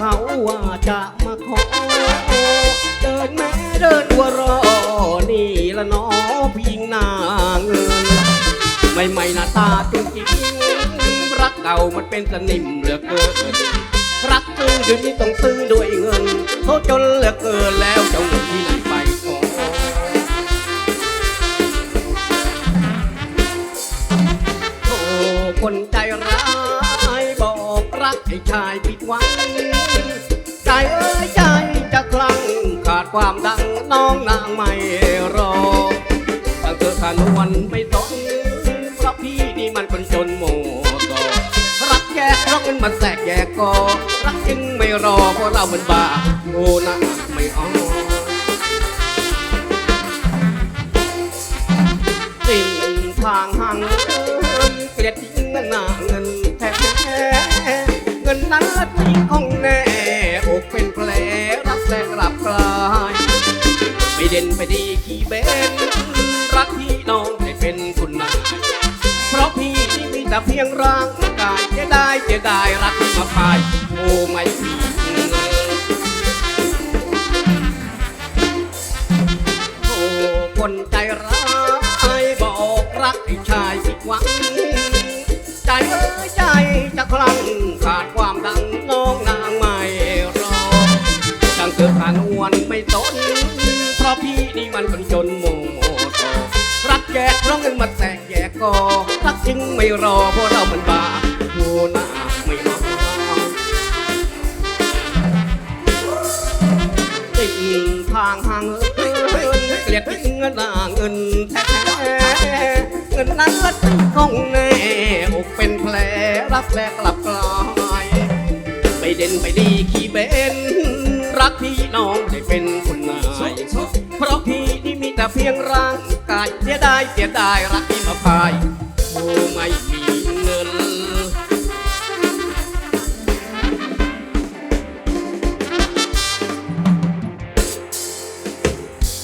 เขาว่าจะมาขอ เดินแม่เดินวัวรอ นี่ละน้องพิงนางไม่ไม่หน้าตาจริงจริงรักเก่ามันเป็นสนิมเหลือเกิน รักซื้อเดี๋ยวนี้ต้องซื้อด้วยเงินเขาจนเหลือเกินแล้วเจ้าเงินที่ไหนไปขอคนใจร้าย รักให้ชายผิดหวัง ใจเอ้ยใจจะคลั่งขาดความดังน้องนางไม่รอตั้งเธอขานวันไม่ต้องเพราะพี่นี่มันคนจนโมกอรักแยกราะมันมาแสกแยกกอรักจึงไม่รอเพราะเรามันบ้าโง่นะไม่อ้อสิ่งทางห่างเกลียดยิ่งนหน้างเงิน นั้นละทิ้งของแน่อกเป็นแผลรักแสกลับกลายไม่เด่นไม่ดีขี้เบนรักพี่น้องให้เป็นคุณนายเพราะพี่นี่มีแต่เพียงร่างกายจะได้จะได้รักมาพายโอ้ไม่พี่โอ้คนใจ ราะพี่นี่มันคนจนโมโตรักแยกเพราะเงินมาแตกแยกก็รักจริงไม่รอเพราะเรามันบ้าโหหน้าไม่เอาติดทางห่างเอินเกลียดเงินหน้าเงินแท้เงินนั้นละทิ้องแน่อกเป็นแผลรักแลกลับกลายไม่เด่นไม่ดีขี้เบน รักพี่น้องได้เป็นคนนาย เพราะพี่นี่มีแต่เพียงร่างกายเสียดายเสียดายรักที่มาพาย